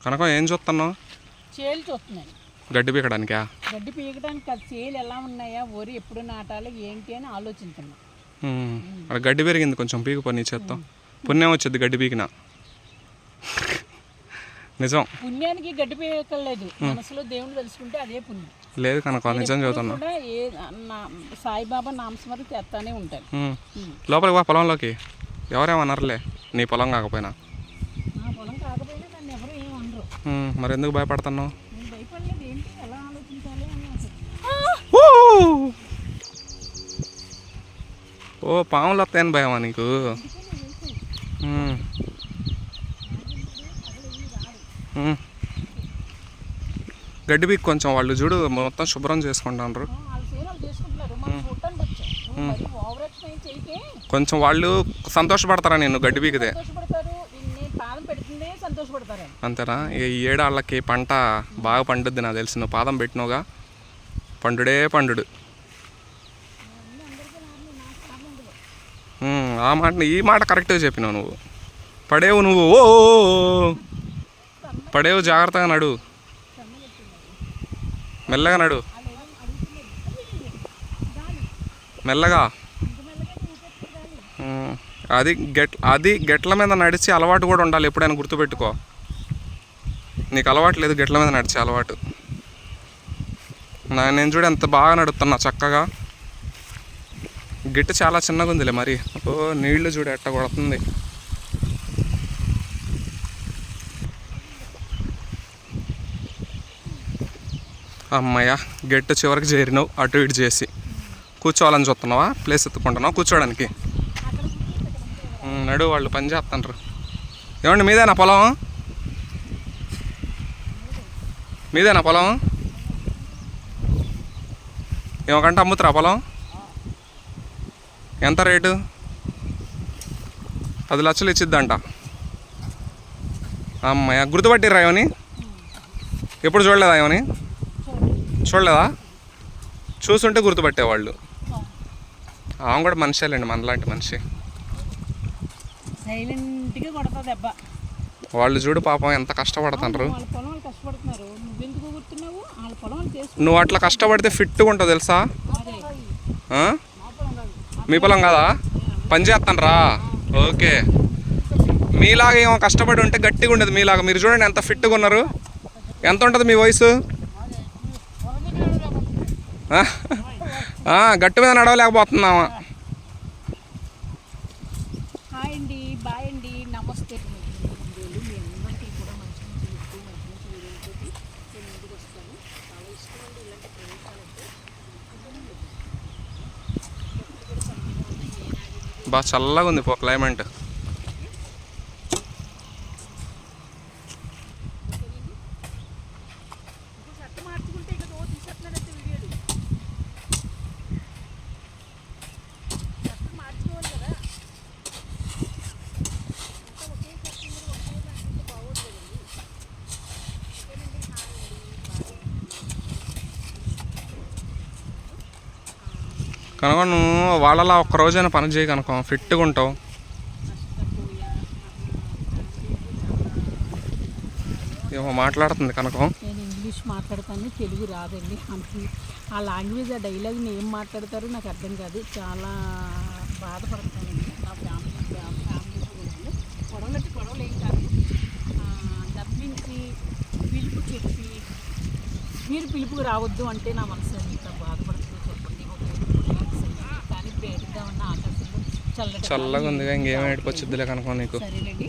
కనకం ఏం చూస్తున్నావు? చేలు చూస్తున్నాను గడ్డి పీకడానికా? గడ్డి పీకడానికి కాదు చేలు ఎలా ఉన్నాయా వరి ఎప్పుడు నాటాలి ఏంటి అని ఆలోచించున్నా ఉమ్. అక్కడ గడ్డి పెరిగింది కొంచెం పీకు పని చేత్తాం. పుణ్యం వచ్చింది గడ్డి పీకిన. నిజం. పుణ్యానికి గడ్డి పీకలేదు. మనసులో దేవుని తెలుసుకుంటే అదే పుణ్యం. లేదు కనక నిజం చదువుతున్నా సాయిబాబా నామస్మరణ చేస్తానే ఉంటాను. లోపలికి వా పొలంలోకి. ఎవరేమన్నారులే? నీ పొలం కాకపోయినా నా పొలం కాకపోయినా దాన్ని ఎవరు ఏం అనరు ఉమ్, మరి ఎందుకు భయపడుతున్నావు! ఓ పాములు వస్తాయని భయమా నీకు. గడ్డి పీక్ కొంచెం వాళ్ళు చూడు మొత్తం శుభ్రం చేసుకుంటారు చేయకే? కొంచెం వాళ్ళు సంతోషపడతారా నేను గడ్డి పీకితే? అంతేనా? ఈ ఏడాళ్ళకి పంట బాగా పండుద్ది నాకు తెలిసి. నువ్వు పాదం పెట్టినోగా పండుడే పండుడు. ఆ మాట ఈ మాట కరెక్ట్గా చెప్పినావు నువ్వు. పడేవు నువ్వు. ఓ పడేవు జాగ్రత్తగా నడు. మెల్లగా నడు. మెల్లగా. అది గెట్ అది గెట్ల మీద నడిచి అలవాటు కూడా ఉండాలి ఎప్పుడైనా గుర్తుపెట్టుకో. నీకు అలవాటు లేదు గెట్ల మీద నడిచే అలవాటు. నా నేను చూడు ఎంత బాగా నడుపుతున్నా చక్కగా. గిట్టు చాలా చిన్నగా ఉందిలే మరి. ఓ నీళ్ళు చూడు ఎట్ట కొడుతుంది. అమ్మయ్య గెట్టు చివరికి చేరినావు అటు ఇటు చేసి. కూర్చోవాలని చూస్తున్నావా? ప్లేస్ ఎత్తుకుంటున్నావు? కూర్చోడానికి. నడు వాళ్ళు పని చేస్తుంటారు ఏమండి మీదేనా పొలం? మీదేనా పొలం? ఏమకంటే అమ్ముతారా పొలం? ఎంత రేటు? పది లక్షలు ఇచ్చిద్దంట. అమ్మాయి గుర్తుపట్టిర్రా ఏమని? ఎప్పుడు చూడలేదా ఏమని? చూడలేదా? చూసుంటే గుర్తుపట్టేవాళ్ళు. ఆమె కూడా మనిషేలేండి మనలాంటి మనిషి. సైలెంట్గా కొడతా దెబ్బ. వాళ్ళు చూడు పాపం ఎంత కష్టపడుతుంటారు వాళ్ళ పొలం వాళ్ళు కష్టపడుతున్నారు. నువ్వెందుకు గుర్తున్నావు వాళ్ళ పొలం వాళ్ళు చేసుకుంటారు నువ్వు అట్లా కష్టపడితే ఫిట్గా ఉంటావు తెలుసా? ఆ? మీ పొలం కదా? పని చేస్తాను రా ఓకే. మీలాగా ఏమో కష్టపడి ఉంటే గట్టిగా ఉండదు మీలాగా. మీరు చూడండి ఎంత ఫిట్గా ఉన్నారు. ఎంత ఉంటుంది మీ వయసు? ఆ? ఆ, గట్టి మీద నడవలేకపోతున్నావా? అండి మీ అందరికీ కూడా మంచి మంచి మంచి మంచి నేను ముందుకు వస్తాను చాలా ఇష్టం అండి ఇలాంటి ప్రదేశాలంటే బాగా చల్లగా ఉంది క్లైమేట్ కనుక నువ్వు వాళ్ళలా ఒక్క రోజైనా పని చేయి కనుక ఫిట్గా ఉంటావు. ఏమో మాట్లాడుతుంది కనుక. నేను ఇంగ్లీష్ మాట్లాడతాను తెలుగు రాదండి. అంతే ఆ లాంగ్వేజ్ ఆ డైలాగ్ ఏం మాట్లాడతారో నాకు అర్థం కాదు. చాలా బాధపడతానండి నా ఫ్యామిలీ ఫ్యామిలీ కూడా గొడవలంటే గొడవలు ఏం కాదు. పిలుపు చెప్పి మీరు పిలుపుకి రావద్దు అంటే నా మనసు చల్లగా ఉందిగా ఇంకేం ఏడుపొచ్చిద్దిలే కనుక నీకు. సరేనండి